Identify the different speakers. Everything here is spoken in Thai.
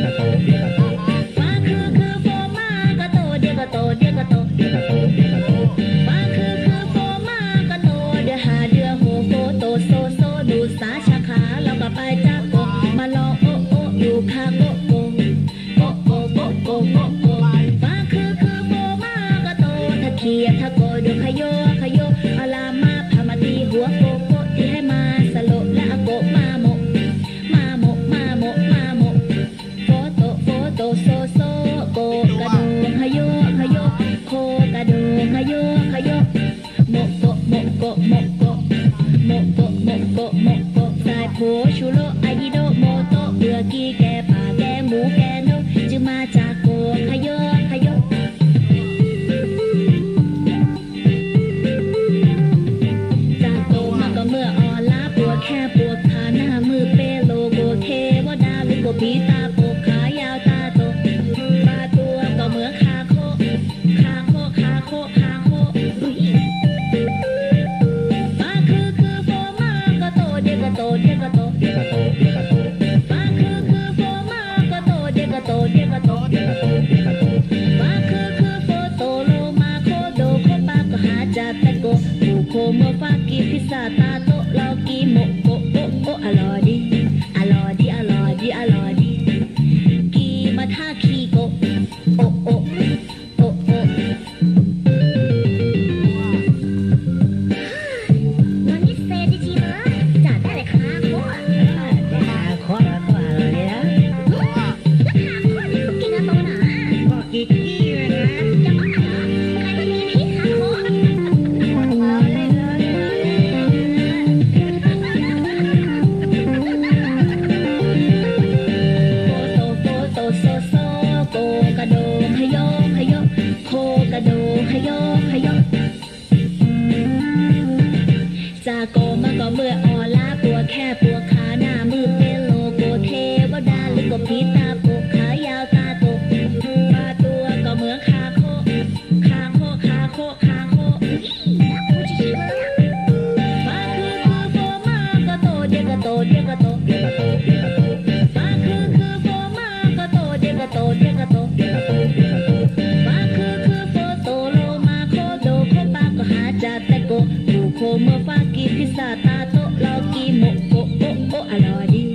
Speaker 1: la. มะโปะโมะสายโผชูโรไอดิโดโมโตเบือกีแกป่าแกหมูแกนกจึมาจ อร่อยดี อร่อยดี อร่อยดี อร่อยดี กีมาท่า กิพิซซ่าตาโตะ
Speaker 2: เรา
Speaker 1: กินโมโกโกโกอร่อยดี